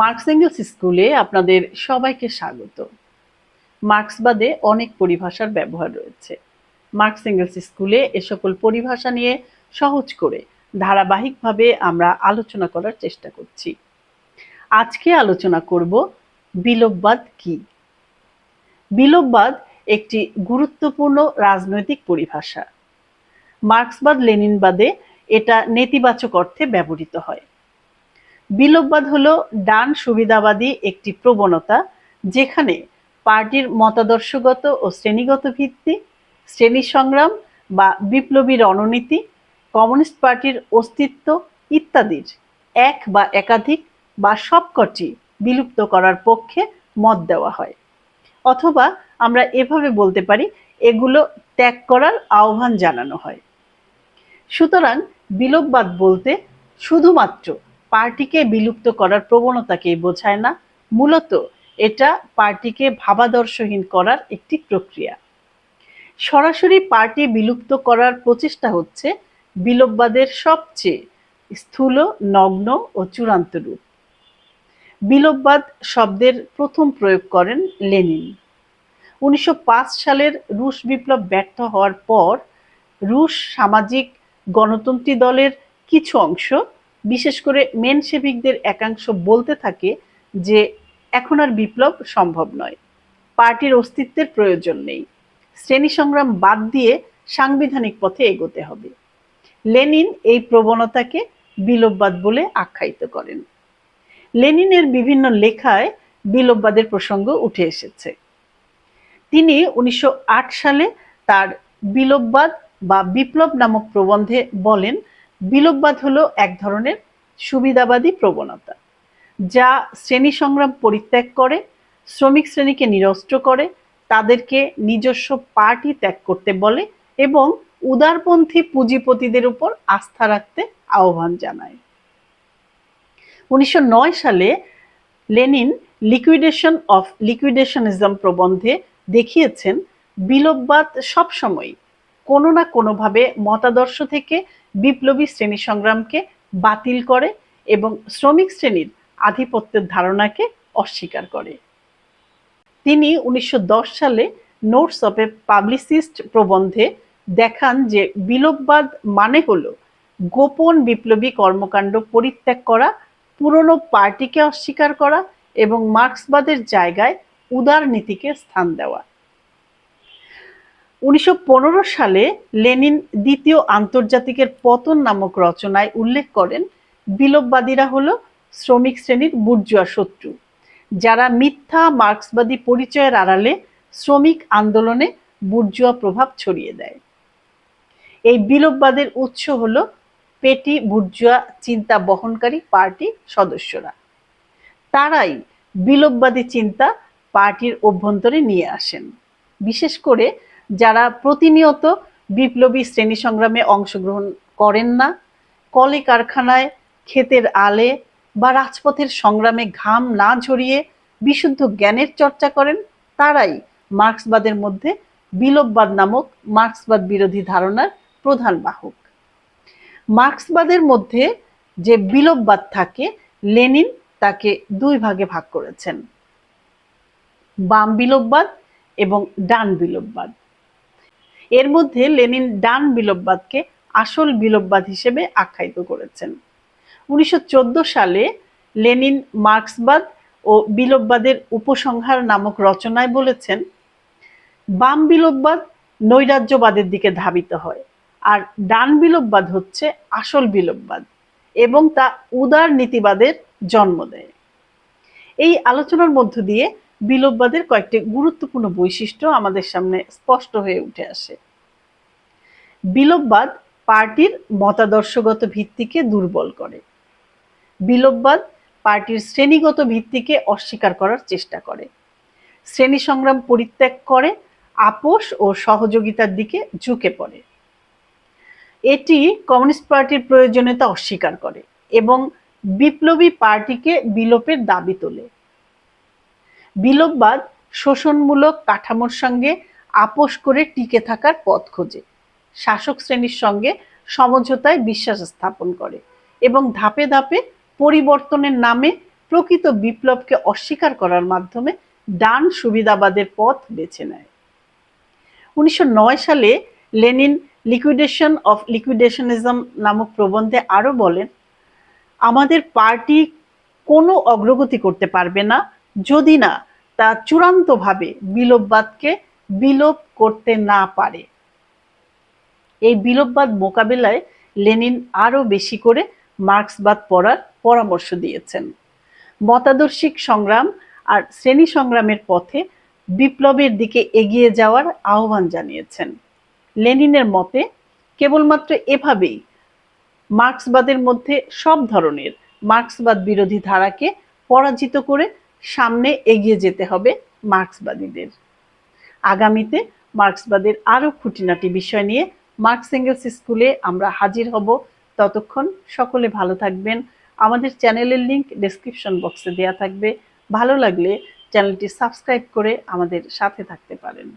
Marks angles স্কুলে আপনাদের সবাইকে স্বাগত। মার্কসবাদে অনেক পরিভাষার ব্যবহার রয়েছে। মার্কস এঙ্গেলস স্কুলে এ সকল পরিভাষা নিয়ে সহজ করে ধারাবাহিকভাবে আমরা আলোচনা করার চেষ্টা করছি। আজকে আলোচনা করব বিলোপবাদ কি? বিলোপবাদ একটি গুরুত্বপূর্ণ রাজনৈতিক পরিভাষা। মার্ক্সবাদ লেনিনবাদে এটা নেতিবাচক অর্থে ব্যবহৃত হয়। বিলোপবাদ হলো ডান সুবিধাবাদী একটি প্রবণতা, যেখানে পার্টির মতাদর্শগত ও শ্রেণীগত ভিত্তি, শ্রেণি সংগ্রাম বা বিপ্লবী রণনীতি, কমিউনিস্ট পার্টির অস্তিত্ব ইত্যাদির এক বা একাধিক বা সবকটি বিলুপ্ত করার পক্ষে মত দেওয়া হয়। অথবা আমরা এভাবে বলতে পারি, এগুলো ত্যাগ করার আহ্বান জানানো হয়। সুতরাং বিলোপবাদ বলতে শুধুমাত্র পার্টিকে বিলুপ্ত করার প্রবণতাকেই বোঝায় না। মূলত এটা পার্টিকে ভাবাদর্শহীন করার একটি প্রক্রিয়া। সরাসরি পার্টি বিলুপ্ত করার প্রচেষ্টা হচ্ছে বিলোপবাদের সবচেয়ে স্থূল, নগ্ন ও চূড়ান্ত রূপ। বিলোপবাদ শব্দের প্রথম প্রয়োগ করেন লেনিন। উনিশশো পাঁচ সালের রুশ বিপ্লব ব্যর্থ হওয়ার পর রুশ সামাজিক গণতন্ত্রী দলের কিছু অংশ বিশেষ করে মেনসেভিকদের একাংশ বলতে থাকে যে এখন আর বিপ্লব সম্ভব নয়। পার্টির অস্তিত্বের প্রয়োজন নেই। শ্রেণি সংগ্রাম বাদ দিয়ে সাংবিধানিক পথে এগোতে হবে। লেনিন এই প্রবণতাকে বিলোপবাদ বলে আখ্যায়িত করেন। লেনিনের বিভিন্ন লেখায় বিলোপবাদের প্রসঙ্গ উঠে এসেছে। তিনি উনিশশো আট সালে তার বিলোপবাদ বা বিপ্লব নামক প্রবন্ধে বলেন বিলোপবাদ হলো এক ধরনের সুবিধাবাদী প্রবণতা, যা শ্রেণি সংগ্রাম পরিত্যাগ করে, শ্রমিক শ্রেণীকে নিরস্ত্র করে, তাদেরকে নিজস্ব পার্টি ত্যাগ করতে বলে এবং উদারপন্থী পুঁজিপতিদের উপর আস্থা রাখতে আহ্বান জানায়। উনিশশো নয় সালে লেনিন লিকুইডেশন অফ লিকুইডেশনিজম প্রবন্ধে দেখিয়েছেন, বিলোপবাদ সবসময় কোনো না কোনোভাবে মতাদর্শ থেকে বিপ্লবী শ্রেণি সংগ্রামকে বাতিল করে এবং শ্রমিক শ্রেণির আধিপত্যের ধারণাকে অস্বীকার করে। তিনি উনিশশো দশ সালে নোটস অফ এ পাবলিসিস্ট প্রবন্ধে দেখান যে বিলোপবাদ মানে হল গোপন বিপ্লবী কর্মকাণ্ড পরিত্যাগ করা, পুরনো পার্টিকে অস্বীকার করা এবং মার্ক্সবাদের জায়গায় উদার নীতিকে স্থান দেওয়া। উনিশশো পনেরো সালে লেনিন দ্বিতীয় আন্তর্জাতিকের পতন নামক রচনায় উল্লেখ করেন, বিলোপবাদীরা হল শ্রমিক শ্রেণির বুর্জুয়া শত্রু, যারা মিথ্যা মার্ক্সবাদী পরিচয়ের আড়ালে শ্রমিক আন্দোলনে বুর্জুয়া প্রভাব ছড়িয়ে দেয়। এই বিলোপবাদের উৎস হল পেটি বুর্জুয়া চিন্তা বহনকারী পার্টি সদস্যরা। তারাই বিলোপবাদী চিন্তা পার্টির অভ্যন্তরে নিয়ে আসেন, বিশেষ করে যারা প্রতিনিয়ত বিপ্লবী শ্রেণি সংগ্রামে অংশগ্রহণ করেন না কলে কারখানায় ক্ষেতের আলে বা রাজপথের সংগ্রামে ঘাম না ঝরিয়ে বিশুদ্ধ জ্ঞানের চর্চা করেন, তারাই মার্ক্সবাদের মধ্যে বিলোপবাদ নামক মার্ক্সবাদ বিরোধী ধারণার প্রধান বাহক। মার্ক্সবাদের মধ্যে যে বিলোপবাদ থাকে, লেনিন তাকে দুই ভাগে ভাগ করেছেন। বাম বিলোপবাদ এবং ডান বিলোপবাদ। এর মধ্যে লেনিন ডান বিলোপবাদকে আসল বিলোপবাদ হিসেবে আখ্যায়িত করেছেন। উনিশশো সালে লেনিন মার্ক্সবাদ ও বিলোপবাদের উপসংহার নামক রচনায় বলেছেন, বাম বিলোপবাদ নৈরাজ্যবাদের দিকে ধাবিত হয় আর ডান বিলোপবাদ হচ্ছে আসল বিলোপবাদ এবং তা উদার নীতিবাদের জন্ম দেয়। এই আলোচনার মধ্য দিয়ে বিলোপবাদের কয়েকটি গুরুত্বপূর্ণ বৈশিষ্ট্য আমাদের সামনে স্পষ্ট হয়ে উঠে আসে। বিলোপবাদ পার্টির মতাদর্শগত ভিত্তিকে দুর্বল করে। বিলোপবাদ পার্টির শ্রেণীগত ভিত্তিকে অস্বীকার করার চেষ্টা করে। শ্রেণি সংগ্রাম পরিত্যাগ করে, আপোষ ও সহযোগিতার দিকে ঝুঁকে পড়ে। এটি কমিউনিস্ট পার্টির প্রয়োজনীয়তা অস্বীকার করে এবং বিপ্লবী পার্টিকে বিলোপের দাবি তোলে। বিলোপবাদ শোষণমূলক কাঠামোর সঙ্গে আপোষ করে টিকে থাকার পথ খোঁজে। শাসক শ্রেণির সঙ্গে সমঝোতায় বিশ্বাস স্থাপন করে এবং ধাপে ধাপে পরিবর্তনের নামে প্রকৃত বিপ্লবকে অস্বীকার করার মাধ্যমে ডান সুবিধাবাদের পথ বেছে নেয়। উনিশশো নয় সালে লেনিন লিকুইডেশন অফ লিকুইডেশনিজম নামক প্রবন্ধে আরও বলেন, আমাদের পার্টি কোনো অগ্রগতি করতে পারবে না যদি না, তা চূড়ান্তভাবে বিলোপবাদকে বিলোপ করতে না পারে। এই বিলোপবাদ মোকাবেলায় লেনিন আরও বেশি করে মার্ক্সবাদ পড়ার পরামর্শ দিয়েছেন। মতাদর্শিক সংগ্রাম আর শ্রেণি সংগ্রামের পথে বিপ্লবের দিকে এগিয়ে যাওয়ার আহ্বান জানিয়েছেন। লেনিনের মতে, কেবলমাত্র এভাবেই মার্ক্সবাদের মধ্যে সব ধরনের মার্ক্সবাদ বিরোধী ধারাকে পরাজিত করে সামনে এগিয়ে যেতে হবে মার্ক্সবাদীদের। আগামীতে মার্ক্সবাদের আরও খুঁটিনাটি বিষয় নিয়ে মার্কস এঙ্গেলস স্কুলে আমরা হাজির হব। ততক্ষণ সকলে ভালো থাকবেন। আমাদের চ্যানেলের লিংক ডেসক্রিপশন বক্সে দেওয়া থাকবে। ভালো লাগলে চ্যানেলটি সাবস্ক্রাইব করে আমাদের সাথে থাকতে পারেন।